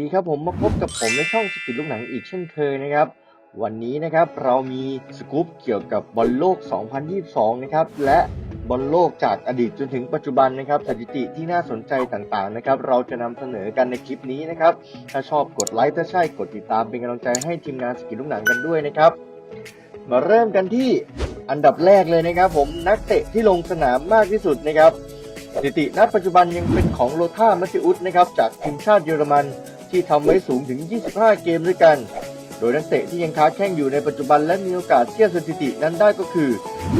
ดีครับผมมาพบกับผมในช่องสกิลลูกหนังอีกเช่นเคยนะครับ วันนี้นะครับเรามีสกู๊ปเกี่ยวกับบอลโลก 2022 นะครับและบอลโลกจากอดีตจนถึงปัจจุบันนะครับสถิติที่น่าสนใจต่างๆนะครับเราจะนำเสนอกันในคลิปนี้นะครับถ้าชอบกดไลค์ถ้าใช่กดติดตามเป็นกำลังใจให้ทีมงานสกิลลูกหนังกันด้วยนะครับ มาเริ่มกันที่อันดับแรกเลยนะครับ ผมนักเตะที่ลงสนามมากที่สุดนะครับสถิติณปัจจุบันยังเป็นของโลธามัติอุสนะครับจากทีมชาติเยอรมัน ที่ทำไว้สูงถึง 25 เกมด้วยกัน โดยนักเตะที่ยังค้าแข่งอยู่ในปัจจุบันและมีโอกาสเทียบสถิตินั้นได้ก็คือ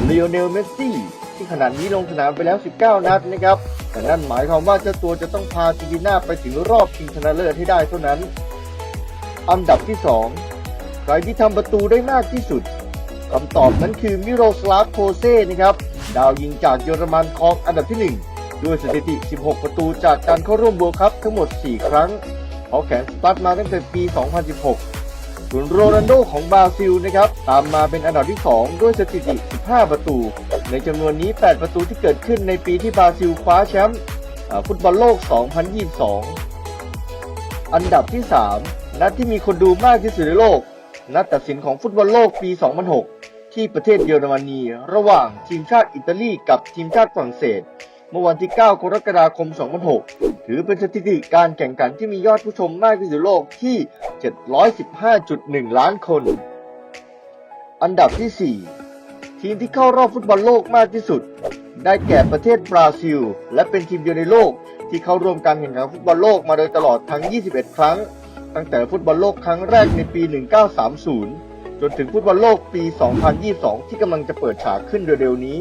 เลโอเนล เมสซี่ ที่ขณะนี้ลงสนามไปแล้ว 19 นัดนะครับ แต่นั่นหมายความว่าเจ้าตัวจะต้องพาอาร์เจนตินาไปถึงรอบชิงชนะเลิศให้ได้เท่านั้น อันดับที่ 2 ใครที่ทำประตูได้มากที่สุดคำตอบนั้นคือมิโรสลาฟโคเซ่นะครับ ดาวยิงจากเยอรมันครองอันดับที่ 1 ด้วยสถิติ 16 ประตูจากการเข้าร่วมเวิลด์คัพทั้งหมด 4 ครั้ง เขาแขนสตาร์ทมาตั้งแต่ปี 2016 ส่วนโรนัลโดของบราซิลนะครับตามมาเป็นอันดับที่ 2 ด้วยสถิติ 15 ประตู ในจำนวนนี้ 8 ประตูที่เกิดขึ้นในปีที่บราซิลคว้าแชมป์ฟุตบอลโลก 2022 อันดับที่ 3 นัดที่มีคนดูมากที่สุดในโลก นัดตัดสินของฟุตบอลโลกปี 2006 ที่ประเทศเยอรมนี ระหว่างทีมชาติอิตาลีกับทีมชาติฝรั่งเศส เมื่อวันที่ 9 กรกฎาคม 2006 ถือเป็นสถิติการแข่งขันที่มียอดผู้ชมมากที่สุดโลกที่ 715.1 ล้านคน อันดับที่ 4 ทีมที่เข้ารอบฟุตบอลโลกมากที่สุด ได้แก่ประเทศบราซิล และเป็นทีมเดียวในโลก ที่เข้าร่วมการแข่งขันฟุตบอลโลกมาโดยตลอดทั้ง 21 ครั้ง ตั้งแต่ฟุตบอลโลกครั้งแรกในปี 1930 จนถึงฟุตบอลโลกปี 2022 ที่กำลังจะเปิดฉากขึ้นเร็วๆนี้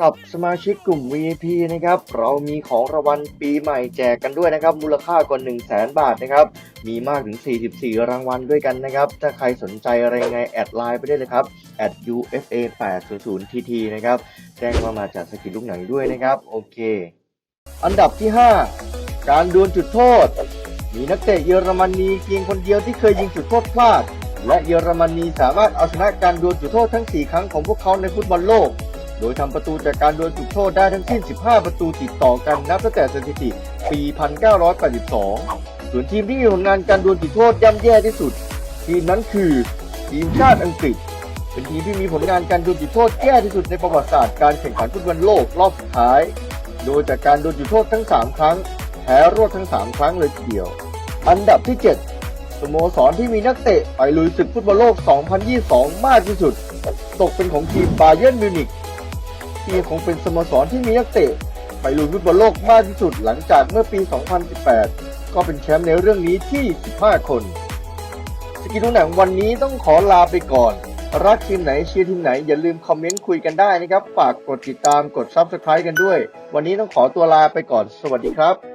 สำหรับสมาชิกกลุ่ม VIP นะครับ เรามีของรางวัลปีใหม่แจกกันด้วยนะครับ มูลค่ากว่า 1 0 0 0 0แบาทนะครับ มีมากถึง 44 รางวัลด้วยกันนะครับ ถ้าใครสนใจอะไรไง แอดไลน์ไปได้เลยครับ ufa 8 0 0 tt นะครับ แจ้งว่ามาจากสกิลลูกหนังด้วยนะครับ โอเค อันดับที่ 5 การดวลจุดโทษ มีนักเตะเยอรมนีเพียงคนเดียวที่เคยยิงจุดโทษพลาด และเยอรมนีสามารถเอาชนะการดวลจุดโทษทั้ง 4 ครั้งของพวกเขาในฟุตบอลโลก โดยทำประตูจากการดวลจุดโทษได้ทั้งสิ้น 15 ประตูติดต่อกันนับตั้งแต่สถิติปี 1982 ส่วนทีมที่มีผลงานการดวลจุดโทษย่ำแย่ที่สุด ทีมนั้นคือทีมชาติอังกฤษ เป็นทีมที่มีผลงานการดวลจุดโทษแย่ที่สุดในประวัติศาสตร์การแข่งขันฟุตบอลโลกรอบสุดท้าย โดยจากการโดนจุดโทษทั้ง 3 ครั้งแพ้รวดทั้ง 3 ครั้งเลยทีเดียว อันดับที่ 7 สโมสรที่มีนักเตะไปลุยศึกฟุตบอลโลก 2022 มากที่สุด ตกเป็นของทีมบาเยิร์นมิวนิกีคงเป็นสโมสรที่มีนักเตะ ไปลุยฟุตบอลโลกมากที่สุดหลังจากเมื่อปี 2018 ก็เป็นแชมป์ในเรื่องนี้ที่ 15 คน สกิลดูหนังวันนี้ต้องขอลาไปก่อน รักทีมไหนเชียร์ทีมไหน อย่าลืมคอมเมนต์คุยกันได้นะครับ ฝากกดติดตามกด Subscribe กันด้วย วันนี้ต้องขอตัวลาไปก่อน สวัสดีครับ